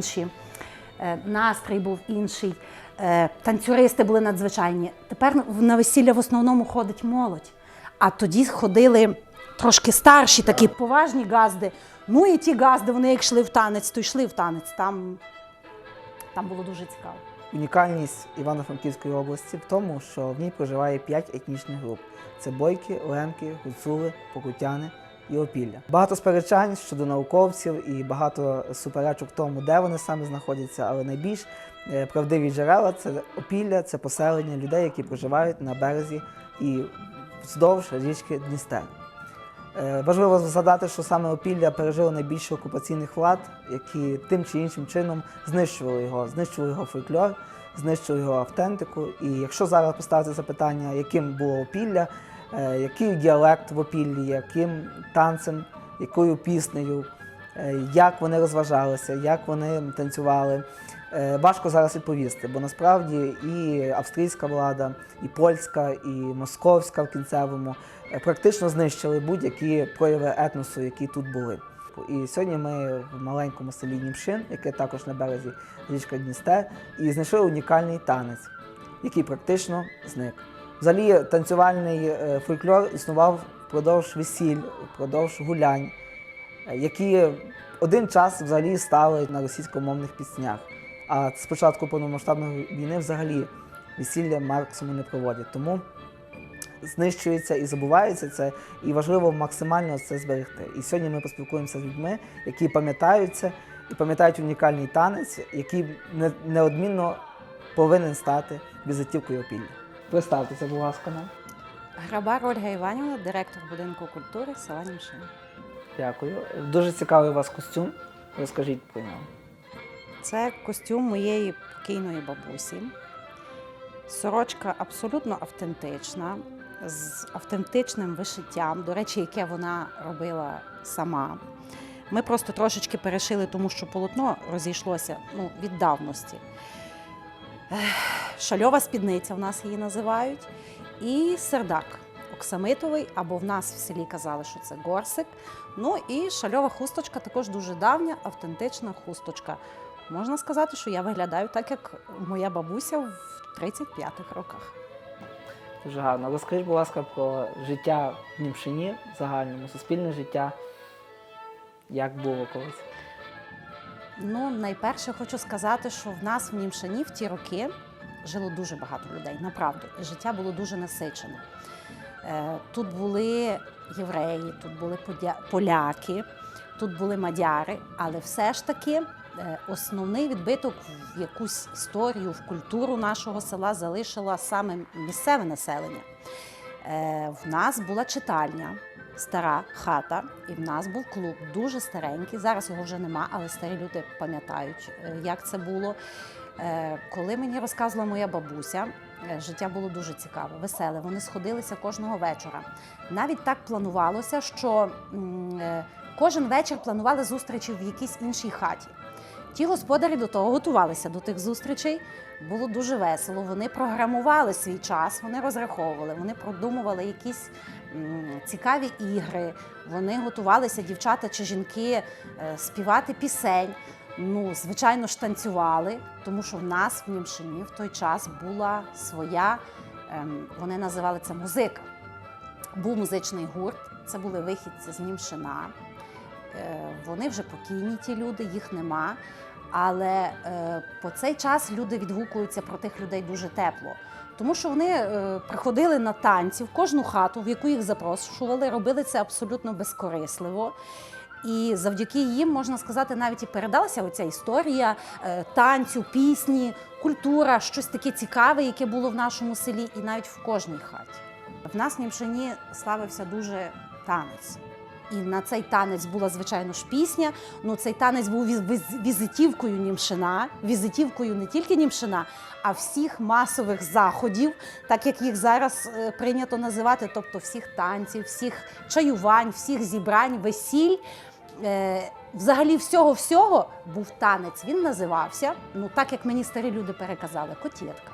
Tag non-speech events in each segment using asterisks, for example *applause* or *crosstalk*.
інші, е, настрій був інший, е, танцюристи були надзвичайні. Тепер на весілля в основному ходить молодь. А тоді ходили трошки старші, такі поважні газди. Ну і ті газди, вони як йшли в танець, то йшли в танець. Там, там було дуже цікаво. Унікальність Івано-Франківської області в тому, що в ній проживає п'ять етнічних груп: це бойки, лемки, гуцули, покутяни і опілля. Багато сперечань щодо науковців і багато суперечок тому, де вони саме знаходяться, але найбільш е, правдиві джерела це опілля, це поселення людей, які проживають на березі і вздовж річки Дністер. Е, Важливо згадати, що саме Опілля пережило найбільше окупаційних влад, які тим чи іншим чином знищували його, знищували його фольклор, знищували його автентику. І якщо зараз поставити запитання, яким було Опілля, який діалект в Опіллі, яким танцем, якою піснею, е, як вони розважалися, як вони танцювали, е, важко зараз відповісти, бо насправді і австрійська влада, і польська, і московська в кінцевому е, практично знищили будь-які прояви етносу, які тут були. І сьогодні ми в маленькому селі Німшин, яке також на березі річка Дністер, і знайшли унікальний танець, який практично зник. Взагалі, танцювальний е, фольклор існував впродовж весіль, впродовж гулянь, е, які один час взагалі стали на російськомовних піснях. А з початку повномасштабної війни взагалі весілля максимум не проводять. Тому знищується і забувається це, і важливо максимально це зберегти. І сьогодні ми поспілкуємося з людьми, які пам'ятають це і пам'ятають унікальний танець, який неодмінно повинен стати візитівкою опілля. Представтеся, будь ласка, нам. Грабар Ольга Іванівна, директор будинку культури села Німшин. Дякую. Дуже цікавий у вас костюм. Розкажіть про нього. Це костюм моєї покійної бабусі. Сорочка абсолютно автентична, з автентичним вишиттям, до речі, яке вона робила сама. Ми просто трошечки перешили, тому що полотно розійшлося ну, від давності. Шальова спідниця в нас її називають. І сердак оксамитовий, або в нас в селі казали, що це горсик. Ну і шальова хусточка також дуже давня, автентична хусточка. Можна сказати, що я виглядаю так, як моя бабуся в 35-х роках. Дуже гарно. Розкажіть, будь ласка, про життя в Німшині загальному, суспільне життя. Як було колись? Ну, найперше хочу сказати, що в нас в Німшині в ті роки жило дуже багато людей, направду, і життя було дуже насичене. Е, Тут були євреї, тут були поляки, тут були мадяри, але все ж таки е, основний відбиток в якусь історію, в культуру нашого села залишило саме місцеве населення. Е, В нас була читальня, стара хата, і в нас був клуб дуже старенький. Зараз його вже нема, але старі люди пам'ятають, е, як це було. Е, Коли мені розказувала моя бабуся, е, життя було дуже цікаве, веселе. Вони сходилися кожного вечора. Навіть так планувалося, що кожен вечір планували зустрічі в якійсь іншій хаті. Ті господарі до того готувалися до тих зустрічей. Було дуже весело. Вони програмували свій час, вони розраховували, вони продумували якісь цікаві ігри. Вони готувалися, дівчата чи жінки, е, співати пісень. Ну, звичайно ж, танцювали, тому що в нас в Німшині в той час була своя, ем, вони називали це музика. Був музичний гурт, це були вихідці з Німшина. Е, Вони вже покійні, ті люди, їх нема. Але е, по цей час люди відгукуються про тих людей дуже тепло. Тому що вони е, приходили на танці в кожну хату, в яку їх запрошували, робили це абсолютно безкорисливо. І завдяки їм, можна сказати, навіть і передалася оця історія танцю, пісні, культура, щось таке цікаве, яке було в нашому селі, і навіть в кожній хаті. В нас в Німшині славився дуже танець. І на цей танець була, звичайно ж, пісня. Ну, цей танець був віз- віз- візитівкою Німшина, візитівкою не тільки Німшина, а всіх масових заходів, так як їх зараз е, прийнято називати, тобто всіх танців, всіх чаювань, всіх зібрань, весіль. Е, Взагалі, всього всього був танець. Він називався, ну так як мені старі люди переказали, котєтка.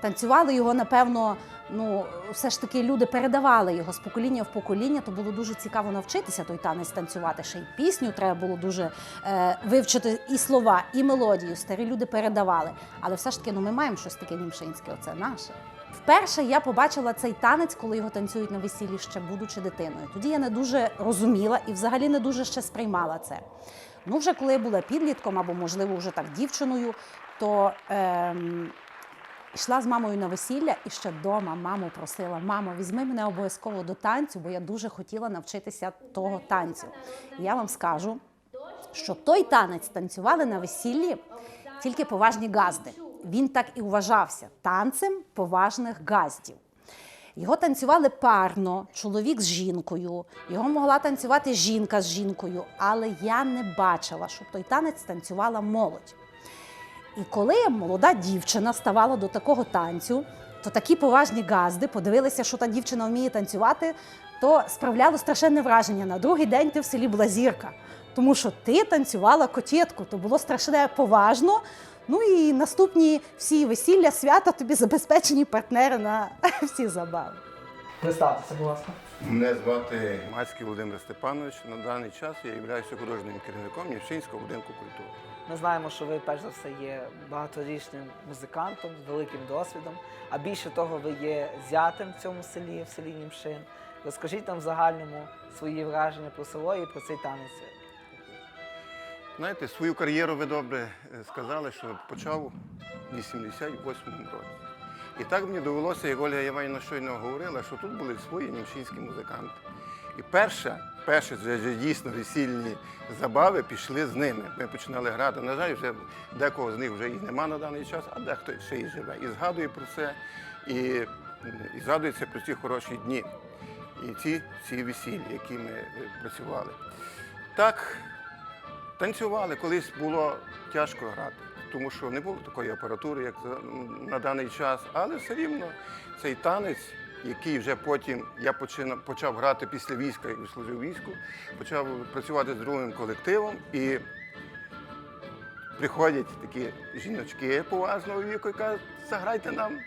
Танцювали його, напевно, ну, все ж таки люди передавали його з покоління в покоління, то було дуже цікаво навчитися той танець танцювати. Ще й пісню треба було дуже е, вивчити і слова, і мелодію. Старі люди передавали. Але все ж таки, ну ми маємо щось таке німшинське, оце наше. Вперше я побачила цей танець, коли його танцюють на весіллі, ще будучи дитиною. Тоді я не дуже розуміла і взагалі не дуже ще сприймала це. Ну, вже коли я була підлітком або, можливо, вже так дівчиною, то ем, йшла з мамою на весілля і ще вдома маму просила: мамо, візьми мене обов'язково до танцю, бо я дуже хотіла навчитися того танцю. І я вам скажу, що той танець танцювали на весіллі тільки поважні газди. Він так і вважався танцем поважних газдів. Його танцювали парно, чоловік з жінкою. Його могла танцювати жінка з жінкою, але я не бачила, щоб той танець танцювала молодь. І коли молода дівчина ставала до такого танцю, то такі поважні газди подивилися, що та дівчина вміє танцювати, то справляло страшенне враження. На другий день ти в селі була зірка, тому що ти танцювала котєтку, то було страшне поважно. Ну і наступні всі весілля, свята тобі забезпечені партнери на *laughs* всі забави. Представтеся, будь ласка. Мене звати Мацький Володимир Степанович. На даний час я являюся художнім керівником Євшинського будинку культури. Ми знаємо, що ви перш за все є багаторічним музикантом з великим досвідом, а більше того, ви є зятем в цьому селі, в селі Німшин. Розкажіть нам в загальному свої враження про село і про цей танець. Знаєте, свою кар'єру ви добре е, сказали, що почав у 88-му році. І так мені довелося, як Ольга Іванівна щойно говорила, що тут були свої німчинські музиканти. І перша, перші вже дійсно весільні забави пішли з ними. Ми починали грати. На жаль, вже декого з них вже і нема на даний час, а дехто ще й живе. І згадує про це, і, і згадується про ці хороші дні. І ці всі весілля, які ми е, працювали. Так, Танцювали, колись було тяжко грати, тому що не було такої апаратури, як на даний час. Але все рівно цей танець, який вже потім я почина- почав грати після війська, як служив війську, почав працювати з другим колективом і приходять такі жіночки поважного віку і кажуть, заграйте нам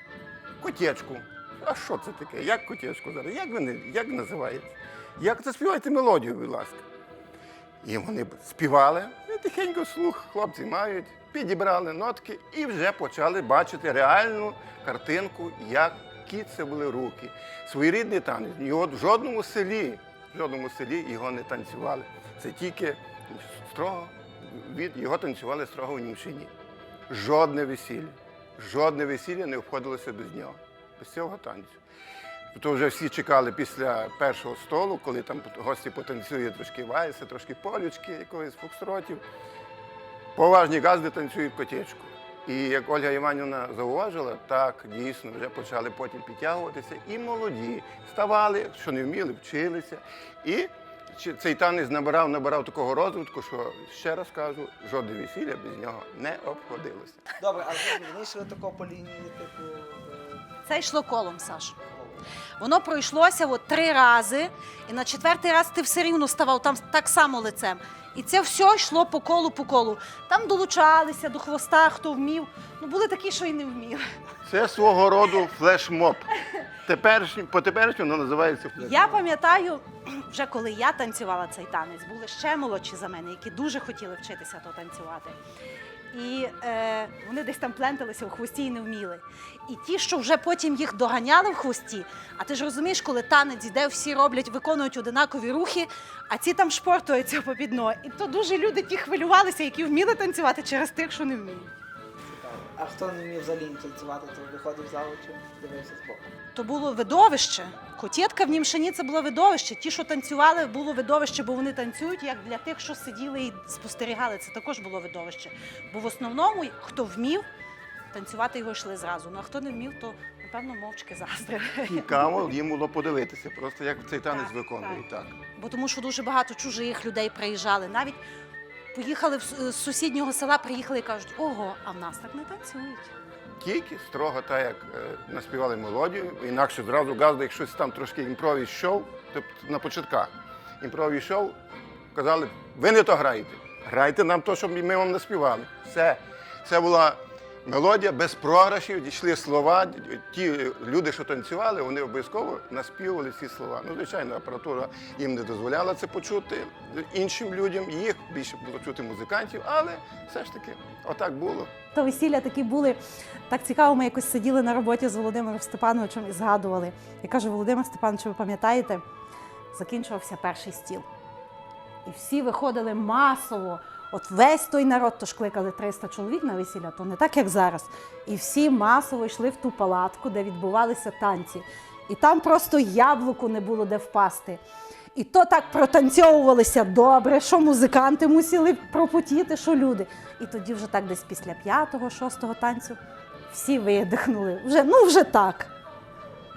котечку. А що це таке? Як котечку зараз? Як ви не- як називається? Як заспівайте мелодію, будь ласка. І вони співали, і тихенько слух хлопці мають, підібрали нотки і вже почали бачити реальну картинку, які це були руки. Своєрідний танець. Його в жодному селі, в жодному селі його не танцювали. Це тільки строго від його танцювали строго в Німчині. Жодне весілля, жодне весілля не обходилося без нього, без цього танцю. То вже всі чекали після першого столу, коли там гості потанцюють трошки вальси, трошки полючки, якоїсь фокстротів. Поважні газди танцюють котечку. І як Ольга Іванівна зауважила, так дійсно вже почали потім підтягуватися і молоді ставали, що не вміли, вчилися. І цей танець набирав, набирав такого розвитку, що ще раз кажу, жодне весілля без нього не обходилося. Добре, а ви йшли тако по лінії, типу. е, Це йшло колом, Саш. Воно пройшлося от три рази, і на четвертий раз ти все рівно ставав там так само лицем. І це все йшло по колу, по колу. Там долучалися до хвоста, хто вмів. Ну були такі, що й не вміли. Це свого роду флешмоб. Теперішній, по теперішньому воно називається флешмоб. Я пам'ятаю, вже коли я танцювала цей танець, були ще молодші за мене, які дуже хотіли вчитися то танцювати. І е, вони десь там пленталися в хвості і не вміли. І ті, що вже потім їх доганяли в хвості, а ти ж розумієш, коли танець йде, всі роблять, виконують одинакові рухи, а ці там шпортуються попідно. І то дуже люди ті хвилювалися, які вміли танцювати через тих, що не вміють. А хто не вмів взагалі танцювати, то виходив залу чи дивився збоку. То було видовище. Котєтка в Німшині це було видовище. Ті, що танцювали, було видовище, бо вони танцюють, як для тих, що сиділи і спостерігали, це також було видовище. Бо в основному, хто вмів, танцювати його йшли зразу. Ну а хто не вмів, то напевно мовчки заздрив. Цікаво їм було подивитися, просто як цей танець Так, виконують. Так. Бо тому, що дуже багато чужих людей приїжджали. Навіть поїхали в з сусіднього села, приїхали і кажуть, ого, а в нас так не танцюють. Тільки строго так, як е, наспівали мелодію, інакше зразу газда, як щось там трошки імпровіз шоу, тобто на початках. Імпровіз шоу казали, ви не то граєте. Грайте нам то, щоб ми вам наспівали. Все. Це була Мелодія без програшів, дійшли слова. Ті люди, що танцювали, вони обов'язково наспівували ці слова. Ну, звичайно, апаратура їм не дозволяла це почути іншим людям. Їх більше було чути музикантів, але все ж таки, отак було. То весілля такі були. Так цікаво, ми якось сиділи на роботі з Володимиром Степановичем і згадували. Я кажу, Володимир Степанович, ви пам'ятаєте, закінчувався перший стіл. І всі виходили масово. От весь той народ, то ж кликали 300 чоловік на весілля, то не так, як зараз. І всі масово йшли в ту палатку, де відбувалися танці. І там просто яблуку не було де впасти. І то так протанцьовувалися добре, що музиканти мусили пропотіти, що люди. І тоді вже так десь після п'ятого, шостого танцю всі видихнули. Вже, ну вже так.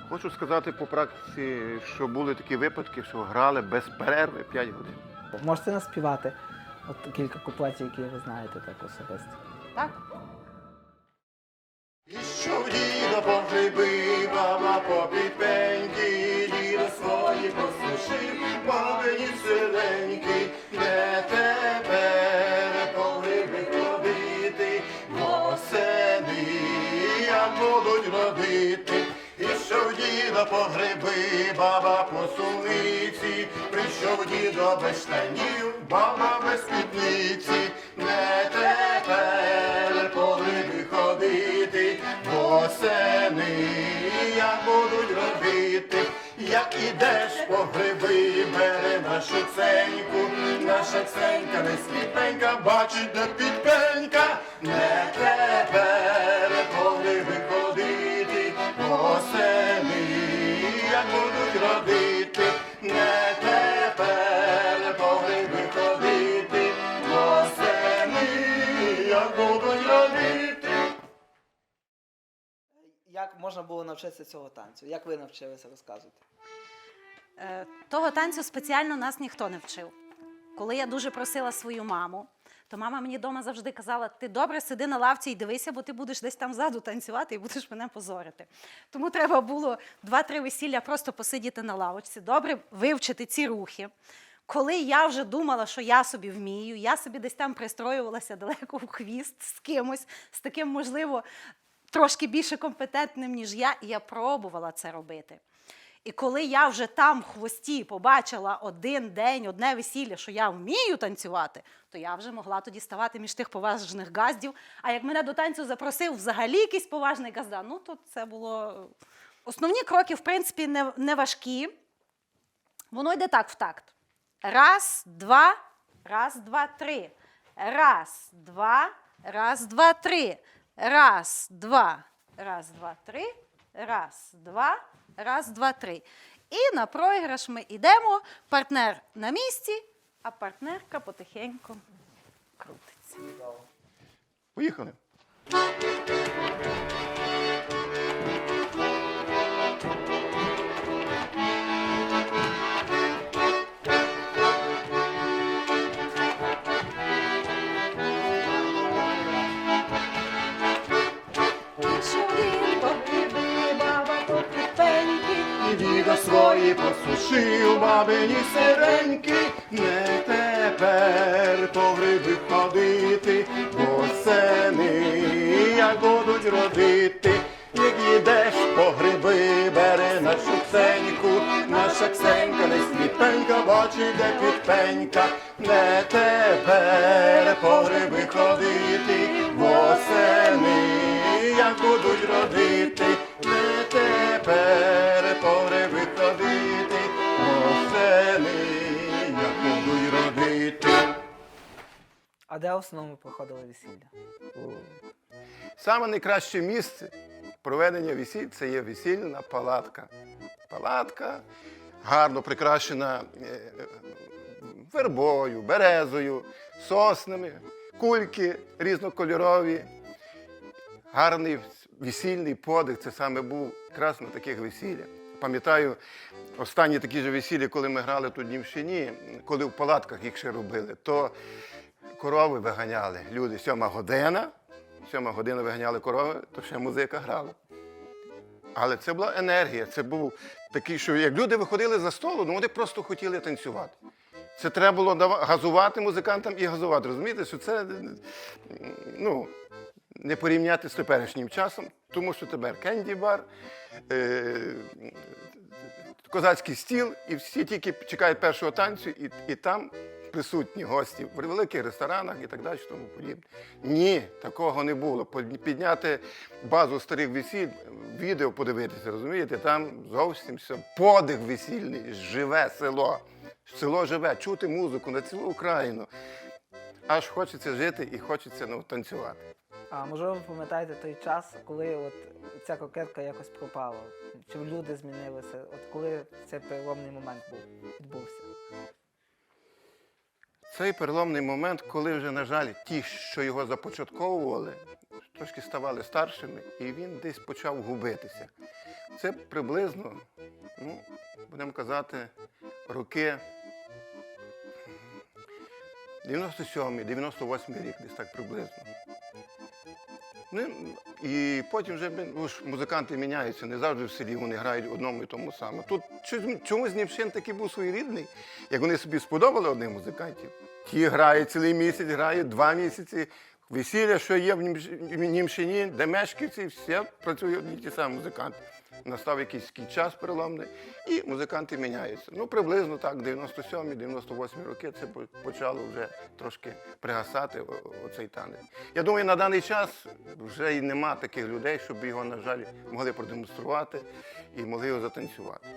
Хочу сказати по практиці, що були такі випадки, що грали без перерви 5 годин. Можете наспівати от кілька куплетів, які ви знаєте так особисто. Так? І що в діда погреби, баба попід пеньки, діда свої послушив, бабині селеньки, де тепер погреби ходити, восени, як будуть родити. І що діда погреби, баба по сумниці, прийшов дідо без штанів, баба без спідниці, не як ідеш по гриби, бере нашу ценьку, наша ценька не сліпенька, бачить, де підпенька, не тепер по гриби ходити, восени, як будуть родити, не тепер по гриби восени, як будуть родити. Як можна було навчитися цього танцю? Як ви навчилися розказувати? Е, Того танцю спеціально нас ніхто не вчив. Коли я дуже просила свою маму, то мама мені вдома завжди казала: ти добре сиди на лавці і дивися, бо ти будеш десь там ззаду танцювати і будеш мене позорити. Тому треба було два-три весілля просто посидіти на лавочці, добре вивчити ці рухи. Коли я вже думала, що я собі вмію, я собі десь там пристроювалася далеко в хвіст з кимось, з таким, можливо, трошки більше компетентним, ніж я, і я пробувала це робити. І коли я вже там в хвості побачила один день, одне весілля, що я вмію танцювати, то я вже могла тоді ставати між тих поважних газдів. А як мене до танцю запросив взагалі якийсь поважний газда, ну то це було. Основні кроки, в принципі, не, не важкі. Воно йде так в такт. Раз, два, раз, два, три. Раз, два, раз, два, три. Раз, два, раз, два, три. Раз, два, раз, два, три. І на програш ми йдемо. Партнер на місці, а партнерка потихеньку крутиться. Поїхали. Свої посушив, бабині сиреньки, не тепер по гриби ходити, восени, як будуть родити, як їдеш по гриби, бери нашу ксеньку, наша ксенька не сліпенька, бачить, де підпенька, не тепер по гриби ходити, восени, як будуть родити, не тепер де в основному проходили весілля? Саме найкраще місце проведення весіль це є весільна палатка. Палатка гарно прикрашена е, е, вербою, березою, соснами, кульки різнокольорові. Гарний весільний подих це саме був якраз на таких весіллях. Пам'ятаю останні такі ж весілля, коли ми грали тут в Німщині, коли в палатках їх ще робили, то корови виганяли. Люди, сьома година, сьома година виганяли корови, то ще музика грала. Але це була енергія. Це був такий, що як люди виходили за столу, ну вони просто хотіли танцювати. Це треба було газувати музикантам і газувати. Розумієте, що це ну, не порівняти з теперішнім часом, тому що тепер кенді-бар, е, козацький стіл, і всі тільки чекають першого танцю, і, і там присутні гості в великих ресторанах і так далі, тому подібне. Ні, такого не було. Підняти базу старих весіль, відео подивитися, розумієте, там зовсім все. Подих весільний, живе село. Село живе, чути музику на цілу Україну. Аж хочеться жити і хочеться ну, танцювати. А можливо, ви пам'ятаєте той час, коли от ця кокетка якось пропала? Чи люди змінилися? От коли цей переломний момент був, відбувся? Цей переломний момент, коли вже, на жаль, ті, що його започатковували, трошки ставали старшими, і він десь почав губитися. Це приблизно, ну, будемо казати, роки 97-й, 98-й рік, десь так приблизно. Ну, і потім вже ну, ж музиканти міняються, не завжди в селі вони грають одному і тому самому. Тут чомусь Німшин такий був своєрідний, як вони собі сподобали одних музикантів. Ті грають цілий місяць, грають два місяці. Весілля, що є в Німщині, де мешканці, все працюють одні ті самі музиканти. Настав якийсь час переломний, і музиканти міняються. Ну, приблизно так, 97-98 роки це почало вже трошки пригасати оцей танець. Я думаю, на даний час вже і нема таких людей, щоб його, на жаль, могли продемонструвати і могли його затанцювати.